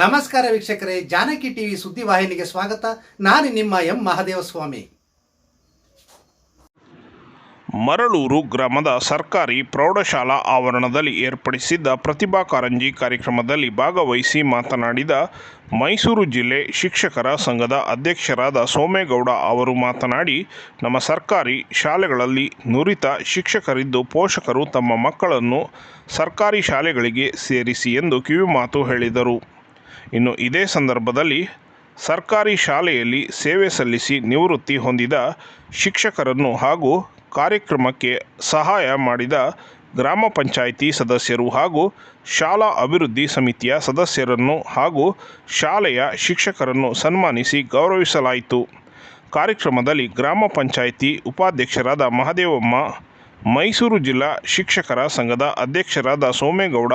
ನಮಸ್ಕಾರ ವೀಕ್ಷಕರೇ, ಜಾನಕಿ ಟಿವಿ ಸುದ್ದಿವಾಹಿನಿಗೆ ಸ್ವಾಗತ. ನಾನು ನಿಮ್ಮ ಎಂ ಮಹದೇವಸ್ವಾಮಿ. ಮರಳೂರು ಗ್ರಾಮದ ಸರ್ಕಾರಿ ಪ್ರೌಢಶಾಲಾ ಆವರಣದಲ್ಲಿ ಏರ್ಪಡಿಸಿದ್ದ ಪ್ರತಿಭಾ ಕಾರಂಜಿ ಕಾರ್ಯಕ್ರಮದಲ್ಲಿ ಭಾಗವಹಿಸಿ ಮಾತನಾಡಿದ ಮೈಸೂರು ಜಿಲ್ಲೆ ಶಿಕ್ಷಕರ ಸಂಘದ ಅಧ್ಯಕ್ಷರಾದ ಸೋಮೇಗೌಡ ಅವರು ಮಾತನಾಡಿ, ನಮ್ಮ ಸರ್ಕಾರಿ ಶಾಲೆಗಳಲ್ಲಿ ನುರಿತ ಶಿಕ್ಷಕರಿದ್ದು ಪೋಷಕರು ತಮ್ಮ ಮಕ್ಕಳನ್ನು ಸರ್ಕಾರಿ ಶಾಲೆಗಳಿಗೆ ಸೇರಿಸಿ ಎಂದು ಕಿವಿಮಾತು ಹೇಳಿದರು. ಇನ್ನು ಇದೇ ಸಂದರ್ಭದಲ್ಲಿ ಸರ್ಕಾರಿ ಶಾಲೆಯಲ್ಲಿ ಸೇವೆ ಸಲ್ಲಿಸಿ ನಿವೃತ್ತಿ ಹೊಂದಿದ ಶಿಕ್ಷಕರನ್ನು ಹಾಗೂ ಕಾರ್ಯಕ್ರಮಕ್ಕೆ ಸಹಾಯ ಮಾಡಿದ ಗ್ರಾಮ ಪಂಚಾಯಿತಿ ಸದಸ್ಯರು ಹಾಗೂ ಶಾಲಾ ಅಭಿವೃದ್ಧಿ ಸಮಿತಿಯ ಸದಸ್ಯರನ್ನು ಹಾಗೂ ಶಾಲೆಯ ಶಿಕ್ಷಕರನ್ನು ಸನ್ಮಾನಿಸಿ ಗೌರವಿಸಲಾಯಿತು. ಕಾರ್ಯಕ್ರಮದಲ್ಲಿ ಗ್ರಾಮ ಪಂಚಾಯಿತಿ ಉಪಾಧ್ಯಕ್ಷರಾದ ಮಹದೇವಮ್ಮ, ಮೈಸೂರು ಜಿಲ್ಲಾ ಶಿಕ್ಷಕರ ಸಂಘದ ಅಧ್ಯಕ್ಷರಾದ ಸೋಮೇಗೌಡ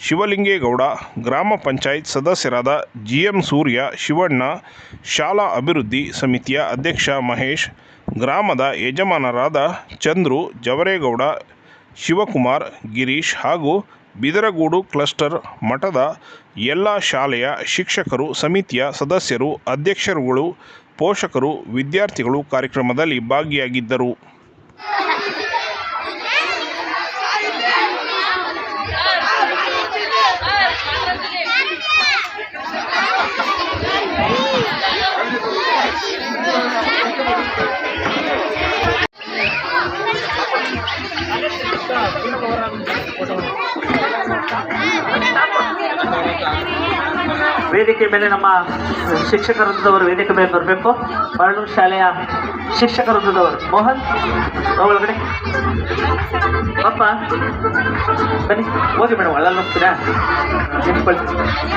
ಶಿವಲಿಂಗೇಗೌಡ, ಗ್ರಾಮ ಪಂಚಾಯತ್ ಸದಸ್ಯರಾದ ಜಿಎಂ ಸೂರ್ಯ, ಶಿವಣ್ಣ, ಶಾಲಾ ಅಭಿವೃದ್ಧಿ ಸಮಿತಿಯ ಅಧ್ಯಕ್ಷ ಮಹೇಶ್, ಗ್ರಾಮದ ಯಜಮಾನರಾದ ಚಂದ್ರು, ಜವರೇಗೌಡ, ಶಿವಕುಮಾರ್, ಗಿರೀಶ್ ಹಾಗೂ ಬಿದರಗೂಡು ಕ್ಲಸ್ಟರ್ ಮಠದ ಎಲ್ಲ ಶಾಲೆಯ ಶಿಕ್ಷಕರು, ಸಮಿತಿಯ ಸದಸ್ಯರು, ಅಧ್ಯಕ್ಷರುಗಳು, ಪೋಷಕರು, ವಿದ್ಯಾರ್ಥಿಗಳು ಕಾರ್ಯಕ್ರಮದಲ್ಲಿ ಭಾಗಿಯಾಗಿದ್ದರು. ವೇದಿಕೆ ಮೇಲೆ ನಮ್ಮ ಶಿಕ್ಷಕ ವೃಂದದವರು ವೇದಿಕೆ ಮೇಲೆ ಬರಬೇಕು. ಮರಳೂರು ಶಾಲೆಯ ಶಿಕ್ಷಕ ವೃಂದದವರು. ಮೋಹನ್ ಒಳಗಡೆ. ಪಾಪ ಬನ್ನಿ. ಹೋಗಿ ಮೇಡಮ್ ಒಳಗೆ ಹೋಗ್ತೀರಾ?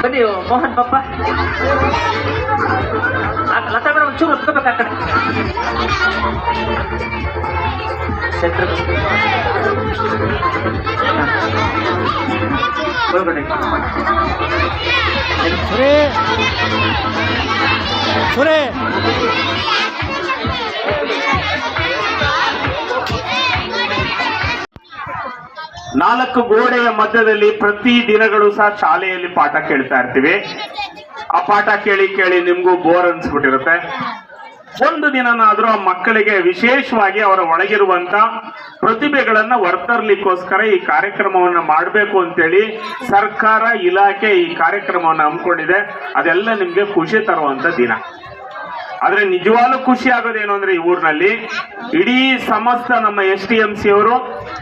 ಬನ್ನಿ ಮೋಹನ್ ಪಾಪ. ಆ, ಲತಾ ಮೇಡಮ್ ಚೂರು ಹೊತ್ಕೋಬೇಕು ಆ ಸುರೇ. ಸುರೇ. ನಾಲ್ಕು ಗೋಡೆಯ ಮಧ್ಯದಲ್ಲಿ ಪ್ರತಿ ದಿನಗಳು ಸಹ ಶಾಲೆಯಲ್ಲಿ ಪಾಠ ಕೇಳ್ತಾ ಇರ್ತೀವಿ. ಆ ಪಾಠ ಕೇಳಿ ಕೇಳಿ ನಿಮ್ಗೂ ಬೋರ್ ಅನ್ಸ್ಬಿಟ್ಟಿರುತ್ತೆ. ಒಂದು ದಿನನಾದ್ರೂ ಆ ಮಕ್ಕಳಿಗೆ ವಿಶೇಷವಾಗಿ ಅವರ ಒಳಗಿರುವಂತ ಪ್ರತಿಭೆಗಳನ್ನ ಹೊರತರ್ಲಿಕ್ಕೋಸ್ಕರ ಈ ಕಾರ್ಯಕ್ರಮವನ್ನ ಮಾಡಬೇಕು ಅಂತೇಳಿ ಸರ್ಕಾರ ಇಲಾಖೆ ಈ ಕಾರ್ಯಕ್ರಮವನ್ನು ಹಮ್ಮಿಕೊಂಡಿದೆ. ಅದೆಲ್ಲ ನಿಮ್ಗೆ ಖುಷಿ ತರುವಂತ ದಿನ. ಆದ್ರೆ ನಿಜವಾಗ್ಲೂ ಖುಷಿ ಆಗೋದೇನು ಅಂದ್ರೆ ಈ ಊರಿನಲ್ಲಿ ಇಡೀ ಸಮಸ್ತ ನಮ್ಮ ಎಸ್ ಡಿ ಎಂ ಸಿ ಅವರು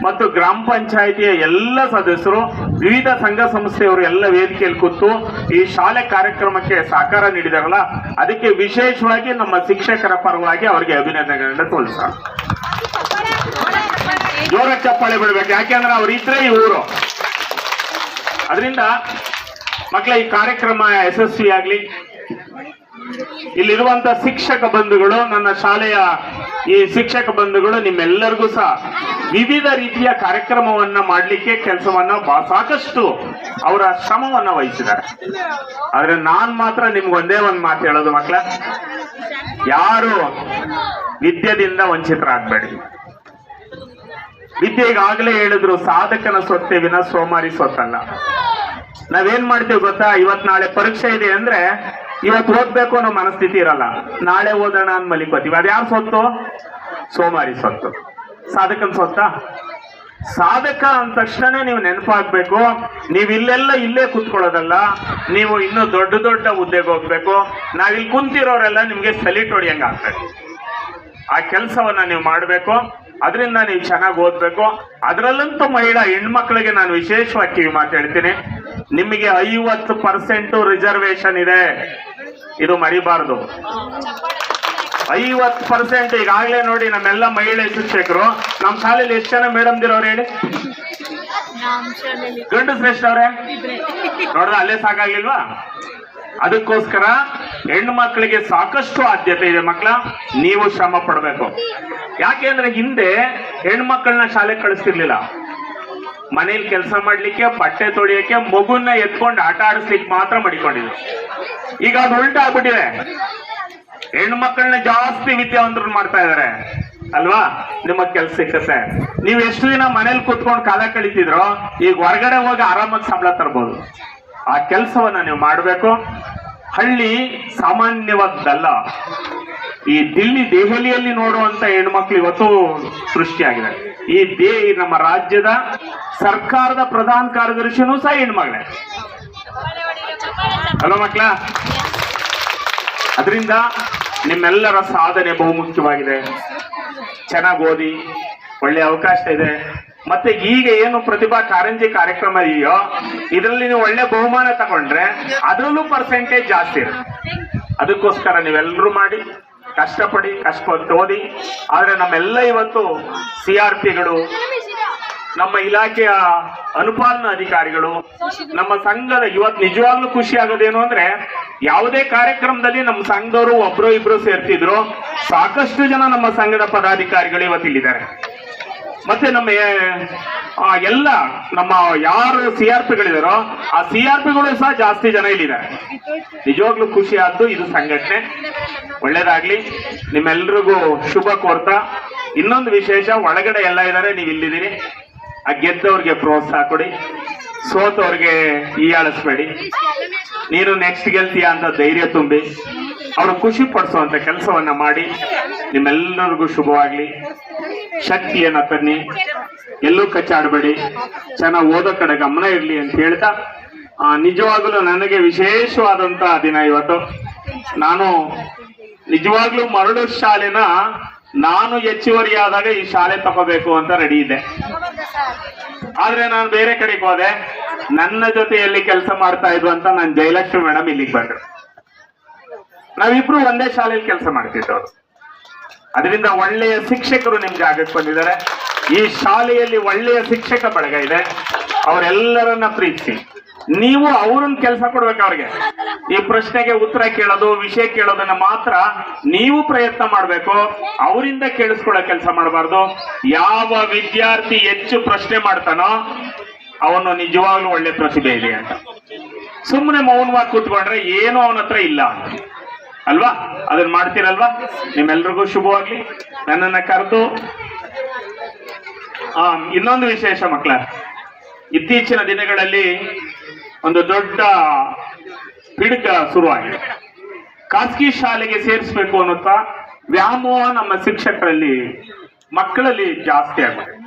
ಮತ್ತು ಗ್ರಾಮ ಪಂಚಾಯಿತಿಯ ಎಲ್ಲ ಸದಸ್ಯರು, ವಿವಿಧ ಸಂಘ ಸಂಸ್ಥೆಯವರು ಎಲ್ಲ ವೇದಿಕೆಯಲ್ಲಿ ಕೂತು ಈ ಶಾಲೆ ಕಾರ್ಯಕ್ರಮಕ್ಕೆ ಸಹಕಾರ ನೀಡಿದಾರಲ್ಲ, ಅದಕ್ಕೆ ವಿಶೇಷವಾಗಿ ನಮ್ಮ ಶಿಕ್ಷಕರ ಪರವಾಗಿ ಅವರಿಗೆ ಅಭಿನಂದನೆಗಳನ್ನ ತೋರಿಸೋಣ ಜೋರ ಚಪ್ಪಾಳೆ ಬಿಡ್ಬೇಕು. ಯಾಕೆಂದ್ರೆ ಅವ್ರು ಇದ್ರೆ ಈ ಊರು. ಅದರಿಂದ ಮಕ್ಕಳ ಈ ಕಾರ್ಯಕ್ರಮ ಯಶಸ್ವಿಯಾಗ್ಲಿ ಇಲ್ಲಿರುವಂತ ಶಿಕ್ಷಕ ಬಂಧುಗಳು, ನನ್ನ ಶಾಲೆಯ ಈ ಶಿಕ್ಷಕ ಬಂಧುಗಳು, ನಿಮ್ಮೆಲ್ಲರಿಗೂ ಸಹ ವಿವಿಧ ರೀತಿಯ ಕಾರ್ಯಕ್ರಮವನ್ನ ಮಾಡಲಿಕ್ಕೆ ಕೆಲಸವನ್ನ ಸಾಕಷ್ಟು ಅವರ ಶ್ರಮವನ್ನ ವಹಿಸಿದ್ದಾರೆ. ಆದ್ರೆ ನಾನ್ ಮಾತ್ರ ನಿಮ್ಗೊಂದೇ ಒಂದ್ ಮಾತು ಹೇಳೋದು ಮಕ್ಕಳ ಯಾರು ವಿದ್ಯದಿಂದ ವಂಚಿತರಾಗಬೇಡಿ. ವಿದ್ಯೆ ಈಗಾಗಲೇ ಹೇಳಿದ್ರು, ಸಾಧಕನ ಸೊತ್ತೆ ವಿನ ಸೋಮಾರಿ ಸೊತ್ತಲ್ಲ. ನಾವೇನ್ ಮಾಡ್ತೀವಿ ಗೊತ್ತಾ? ಇವತ್ ನಾಳೆ ಪರೀಕ್ಷೆ ಇದೆ ಅಂದ್ರೆ ಇವತ್ತು ಓದ್ಬೇಕು ಅನ್ನೋ ಮನಸ್ಥಿತಿ ಇರಲ್ಲ. ನಾಳೆ ಓದೋಣ ಅಂತ ಮಲಿಕೋತೀವಿ. ಅದ್ಯಾರ ಸೊತ್ತು? ಸೋಮಾರಿ ಸೊತ್ತು. ಸಾಧಕನ ಸೊತ್ತ? ಸಾಧಕ ಅಂದ ತಕ್ಷಣ ನೀವು ನೆನಪಾಗ್ಬೇಕು. ನೀವು ಇಲ್ಲೆಲ್ಲ ಇಲ್ಲೇ ಕುತ್ಕೊಳ್ಳೋದಲ್ಲ. ನೀವು ಇನ್ನೂ ದೊಡ್ಡ ದೊಡ್ಡ ಹುದ್ದೆಗೆ ಹೋಗ್ಬೇಕು. ನಾವಿಲ್ಲಿ ಕುಂತಿರೋರೆಲ್ಲ ನಿಮ್ಗೆ ಸಲಿಟ್ ಹೊಡಿಯಂಗ ಆಗ್ತದೆ ಆ ಕೆಲಸವನ್ನ ನೀವು ಮಾಡಬೇಕು. ಅದರಿಂದ ನೀವು ಚೆನ್ನಾಗಿ ಓದಬೇಕು. ಅದರಲ್ಲಂತೂ ಮಹಿಳಾ, ಹೆಣ್ಮಕ್ಳಿಗೆ ನಾನು ವಿಶೇಷವಾಗಿ ಕಿವಿ ಮಾತಾಡ್ತೀನಿ ನಿಮಗೆ ಐವತ್ತು ಪರ್ಸೆಂಟ್ ರಿಸರ್ವೇಶನ್ ಇದೆ. ಇದು ಮರಿಬಾರ್ದು. ಐವತ್ತು ಪರ್ಸೆಂಟ್ ಈಗಾಗಲೇ ನೋಡಿ ನಮ್ಮೆಲ್ಲ ಮಹಿಳೆ ಶಿಕ್ಷಕರು. ನಮ್ಮ ಶಾಲೆಯಲ್ಲಿ ಎಷ್ಟು ಜನ ಮೇಡಮ್ ದಿರೋರು ಹೇಳಿ? ಗಂಡು ಶ್ರೇಷ್ಠ ಅವ್ರೆ? ನೋಡ್ರ ಅಲ್ಲೇ ಸಾಕಾಗಿಲ್ವಾ ಅದಕ್ಕೋಸ್ಕರ ಹೆಣ್ಣು ಮಕ್ಕಳಿಗೆ ಸಾಕಷ್ಟು ಆದ್ಯತೆ ಇದೆ ಮಕ್ಕಳ, ನೀವು ಶ್ರಮ ಪಡಬೇಕು. ಯಾಕೆಂದ್ರೆ ಹಿಂದೆ ಹೆಣ್ಮಕ್ಳನ್ನ ಶಾಲೆ ಕಳಿಸ್ತಿರ್ಲಿಲ್ಲ. ಮನೇಲಿ ಕೆಲಸ ಮಾಡ್ಲಿಕ್ಕೆ, ಬಟ್ಟೆ ತೊಳಿಯಕ್ಕೆ ಮಗುನ ಎತ್ಕೊಂಡು ಆಟ ಆಡಿಸ್ಲಿಕ್ಕೆ ಮಾತ್ರ ಮಡಿಕೊಂಡಿದ್ರು. ಈಗ ಅದು ಉಲ್ಟಾ ಆಗ್ಬಿಟ್ಟಿದೆ. ಮಕ್ಕಳನ್ನ ಜಾಸ್ತಿ ವಿದ್ಯಾವಂತರು ಮಾಡ್ತಾ ಇದಾರೆ. ಅಲ್ವಾ? ನಿಮ್ಮ ಕೆಲ್ಸ ಸಿಕ್ಕತ್ತೆ ನೀವು ಎಷ್ಟು ದಿನ ಮನೇಲಿ ಕುತ್ಕೊಂಡು ಕಾಲ ಕಳಿತಿದ್ರೋ, ಈಗ ಹೊರಗಡೆ ಹೋಗಿ ಆರಾಮಾಗಿ ಸಂಬಳ ತರ್ಬೋದು. ಆ ಕೆಲಸವನ್ನ ನೀವು ಮಾಡಬೇಕು. ಹಳ್ಳಿ ಸಾಮಾನ್ಯವಾದ್ದಲ್ಲ ಈ ದಿಲ್ಲಿ ದೆಹಲಿಯಲ್ಲಿ ನೋಡುವಂತ ಹೆಣ್ಮಕ್ಳು ಇವತ್ತು ಸೃಷ್ಟಿಯಾಗಿದೆ ಈ ದೇ ನಮ್ಮ ರಾಜ್ಯದ ಸರ್ಕಾರದ ಪ್ರಧಾನ ಕಾರ್ಯದರ್ಶಿನೂ ಸಹ ಹೆಣ್ಮಗಳೇ. ಹಲೋ ಮಕ್ಳ? ಅದರಿಂದ ನಿಮ್ಮೆಲ್ಲರ ಸಾಧನೆ ಬಹುಮುಖ್ಯವಾಗಿದೆ. ಚೆನ್ನಾಗಿ ಓದಿ, ಒಳ್ಳೆ ಅವಕಾಶ ಇದೆ. ಮತ್ತೆ ಈಗ ಏನು ಪ್ರತಿಭಾ ಕಾರಂಜಿ ಕಾರ್ಯಕ್ರಮ ಇದೆಯೋ, ಇದರಲ್ಲಿ ನೀವು ಒಳ್ಳೆ ಬಹುಮಾನ ತಗೊಂಡ್ರೆ ಅದರಲ್ಲೂ ಪರ್ಸೆಂಟೇಜ್ ಜಾಸ್ತಿ ಇರುತ್ತೆ. ಅದಕ್ಕೋಸ್ಕರ ನೀವೆಲ್ಲರೂ ಮಾಡಿ, ಕಷ್ಟಪಡಿ ಕಷ್ಟಪಟ್ಟು ಓದಿ, ಆದ್ರೆ ನಮ್ಮೆಲ್ಲ ಇವತ್ತು ಸಿ ಆರ್ ಪಿಗಳು, ನಮ್ಮ ಇಲಾಖೆಯ ಅನುಪಾಲನ ಅಧಿಕಾರಿಗಳು, ನಮ್ಮ ಸಂಘದ ಇವತ್ತು ನಿಜವಾಗ್ಲೂ ಖುಷಿ ಆಗೋದೇನು ಅಂದ್ರೆ, ಯಾವುದೇ ಕಾರ್ಯಕ್ರಮದಲ್ಲಿ ನಮ್ಮ ಸಂಘದವರು ಒಬ್ರು ಇಬ್ರು ಸೇರ್ತಿದ್ರು, ಸಾಕಷ್ಟು ಜನ ನಮ್ಮ ಸಂಘದ ಪದಾಧಿಕಾರಿಗಳು ಇವತ್ತು ಇಲ್ಲಿದ್ದಾರೆ. ಮತ್ತೆ ನಮ್ಮ ಎಲ್ಲ ನಮ್ಮ ಯಾರು ಸಿ ಆರ್ ಪಿಗಳಿದಾರೋ ಆ ಸಿ ಆರ್ ಪಿಗಳು ಸಹ ಜಾಸ್ತಿ ಜನ ಇಲ್ಲಿದ್ದಾರೆ ನಿಜವಾಗ್ಲೂ ಖುಷಿ ಆದ್ದು ಇದು ಸಂಘಟನೆ. ಒಳ್ಳೇದಾಗ್ಲಿ. ನಿಮ್ಮೆಲ್ರಿಗೂ ಶುಭ ಕೋರ್ತಾ. ಇನ್ನೊಂದು ವಿಶೇಷ, ಒಳಗಡೆ ಎಲ್ಲ ಇದ್ದಾರೆ ನೀವು ಇಲ್ಲಿದ್ದೀರಿ. ಆ ಗೆದ್ದವ್ರಿಗೆ ಪ್ರೋತ್ಸಾಹ ಕೊಡಿ. ಸೋತವ್ರಿಗೆ ಈಯಾಳಿಸ್ಬೇಡಿ ನೀನು ನೆಕ್ಸ್ಟ್ ಗೆಲ್ತೀಯ ಅಂತ ಧೈರ್ಯ ತುಂಬಿ. ಅವ್ರು ಖುಷಿ ಪಡಿಸುವಂತ ಕೆಲಸವನ್ನ ಮಾಡಿ. ನಿಮ್ಮೆಲ್ಲರಿಗೂ ಶುಭವಾಗ್ಲಿ. ಶಕ್ತಿಯನ್ನ ತನ್ನಿ. ಎಲ್ಲೂ ಕಚ್ಚಾಡಬೇಡಿ. ಚೆನ್ನಾಗಿ ಓದೋ ಕಡೆ ಗಮನ ಇರಲಿ ಅಂತ ಹೇಳ್ತಾ ನಿಜವಾಗ್ಲೂ ನನಗೆ ವಿಶೇಷವಾದಂತ ದಿನ ಇವತ್ತು. ನಾನು ನಿಜವಾಗ್ಲೂ ಮರಳು ಶಾಲೆನ ನಾನು ಹೆಚ್ಚುವರಿ ಆದಾಗ ಈ ಶಾಲೆ ತಗೋಬೇಕು ಅಂತ ರೆಡಿ ಇದೆ ಆದ್ರೆ ನಾನು ಬೇರೆ ಕಡೆಗೆ ಹೋದೆ. ನನ್ನ ಜೊತೆಯಲ್ಲಿ ಕೆಲಸ ಮಾಡ್ತಾ ಇದ್ವು ಅಂತ ನಾನು ಜಯಲಕ್ಷ್ಮಿ ಮೇಡಮ್ ಇಲ್ಲಿಗೆ ಬಂದ್ರು. ನಾವಿಬ್ರು ಒಂದೇ ಶಾಲೆಯಲ್ಲಿ ಕೆಲಸ ಮಾಡ್ತಿದ್ದವ್ರು. ಅದರಿಂದ ಒಳ್ಳೆಯ ಶಿಕ್ಷಕರು ನಿಮ್ಗೆ ಆಗಕ್ಕೆ ಬಂದಿದ್ದಾರೆ. ಈ ಶಾಲೆಯಲ್ಲಿ ಒಳ್ಳೆಯ ಶಿಕ್ಷಕ ಬಳಗ ಇದೆ. ಅವರೆಲ್ಲರನ್ನ ಪ್ರೀತಿಸಿ. ನೀವು ಅವ್ರನ್ನ ಕೆಲಸ ಕೊಡ್ಬೇಕು ಅವ್ರಿಗೆ. ಈ ಪ್ರಶ್ನೆಗೆ ಉತ್ತರ ಕೇಳೋದು, ವಿಷಯ ಕೇಳೋದನ್ನ ಮಾತ್ರ ನೀವು ಪ್ರಯತ್ನ ಮಾಡಬೇಕು. ಅವರಿಂದ ಕೇಳಿಸ್ಕೊಳ್ಳೋ ಕೆಲಸ ಮಾಡಬಾರ್ದು. ಯಾವ ವಿದ್ಯಾರ್ಥಿ ಹೆಚ್ಚು ಪ್ರಶ್ನೆ ಮಾಡ್ತಾನೋ, ಅವನು ನಿಜವಾಗ್ಲೂ ಒಳ್ಳೆ ಪ್ರತಿಭೆ ಇದೆ ಅಂತ. ಸುಮ್ಮನೆ ಮೌನವಾಗಿ ಕೂತ್ಕೊಂಡ್ರೆ ಏನು ಅವನ ಹತ್ರ ಇಲ್ಲ ಅಲ್ವಾ? ಅದನ್ನ ಮಾಡ್ತೀರಲ್ವಾ? ನಿಮ್ಮೆಲ್ರಿಗೂ ಶುಭವಾಗ್ಲಿ. ನನ್ನನ್ನ ಕರೆದು. ಆ, ಇನ್ನೊಂದು ವಿಶೇಷ ಮಕ್ಕಳ ಇತ್ತೀಚಿನ ದಿನಗಳಲ್ಲಿ ಒಂದು ದೊಡ್ಡ ಪಿಡುಕ ಶುರುವಾಗಿದೆ. ಖಾಸಗಿ ಶಾಲೆಗೆ ಸೇರಿಸ್ಬೇಕು ಅನ್ನುತ್ತಾ ವ್ಯಾಮೋಹ ನಮ್ಮ ಶಿಕ್ಷಕರಲ್ಲಿ ಮಕ್ಕಳಲ್ಲಿ ಜಾಸ್ತಿ ಆಗಿದೆ.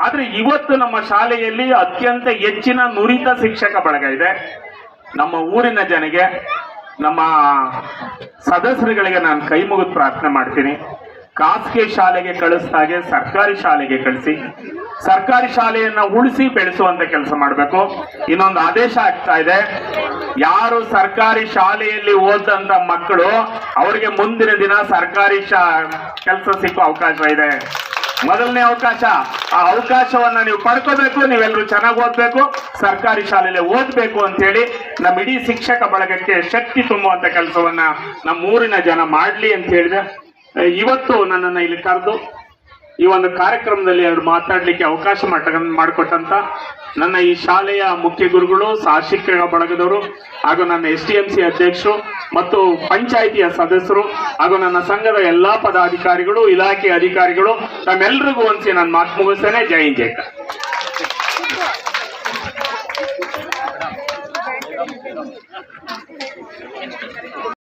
ಆದ್ರೆ ಇವತ್ತು ನಮ್ಮ ಶಾಲೆಯಲ್ಲಿ ಅತ್ಯಂತ ಹೆಚ್ಚಿನ ನುರಿತ ಶಿಕ್ಷಕ ಬಳಗ ಇದೆ. ನಮ್ಮ ಊರಿನ ಜನಗೆ ನಮ್ಮ ಸದಸ್ಯರುಗಳಿಗೆ ನಾನು ಕೈ ಮುಗಿದು ಪ್ರಾರ್ಥನೆ ಮಾಡ್ತೀನಿ. ಖಾಸಗಿ ಶಾಲೆಗೆ ಕಳಿಸಿದ ಹಾಗೆ ಸರ್ಕಾರಿ ಶಾಲೆಗೆ ಕಳಿಸಿ. ಸರ್ಕಾರಿ ಶಾಲೆಯನ್ನು ಉಳಿಸಿ ಬೆಳೆಸುವಂತ ಕೆಲಸ ಮಾಡಬೇಕು. ಇನ್ನೊಂದು ಆದೇಶ ಆಗ್ತಾ ಇದೆ. ಯಾರು ಸರ್ಕಾರಿ ಶಾಲೆಯಲ್ಲಿ ಓದಂತ ಮಕ್ಕಳು, ಅವರಿಗೆ ಮುಂದಿನ ದಿನ ಸರ್ಕಾರಿ ಶಾ ಕೆಲಸ ಸಿಕ್ಕೋ ಅವಕಾಶ ಇದೆ. ಮೊದಲನೇ ಅವಕಾಶ. ಆ ಅವಕಾಶವನ್ನ ನೀವು ಪಡ್ಕೋಬೇಕು ನೀವೆಲ್ಲರೂ ಚೆನ್ನಾಗಿ ಓದ್ಬೇಕು, ಸರ್ಕಾರಿ ಶಾಲೆಯಲ್ಲಿ ಓದ್ಬೇಕು ಅಂತ ಹೇಳಿ ನಮ್ಮ ಇಡೀ ಶಿಕ್ಷಕ ಬಳಗಕ್ಕೆ ಶಕ್ತಿ ತುಂಬುವಂತ ಕೆಲಸವನ್ನ ನಮ್ಮ ಊರಿನ ಜನ ಮಾಡ್ಲಿ ಅಂತ ಹೇಳಿದೆ ಇವತ್ತು ನನ್ನನ್ನು ಇಲ್ಲಿ ಕರೆದು ಈ ಒಂದು ಕಾರ್ಯಕ್ರಮದಲ್ಲಿ ಅವರು ಮಾತಾಡಲಿಕ್ಕೆ ಅವಕಾಶ ಮಾಡ ಮಾಡಿಕೊಟ್ಟಂತ ನನ್ನ ಈ ಶಾಲೆಯ ಮುಖ್ಯ ಗುರುಗಳು ಸಹ ಶಿಕ್ಷಕ ಬಳಗದವರು ಹಾಗೂ ನನ್ನ ಎಸ್ ಡಿ ಎಂ ಸಿ ಅಧ್ಯಕ್ಷರು ಮತ್ತು ಪಂಚಾಯಿತಿಯ ಸದಸ್ಯರು ಹಾಗೂ ನನ್ನ ಸಂಘದ ಎಲ್ಲಾ ಪದಾಧಿಕಾರಿಗಳು, ಇಲಾಖೆ ಅಧಿಕಾರಿಗಳು ತಮ್ಮೆಲ್ಲರಿಗೂ ಒಂದ್ಸಿ ನಾನು ಮಾತು ಮುಗಿಸ್ತೇನೆ ಜೈ ಹಿಂದ್, ಜೈ ಕನ್ನಡ.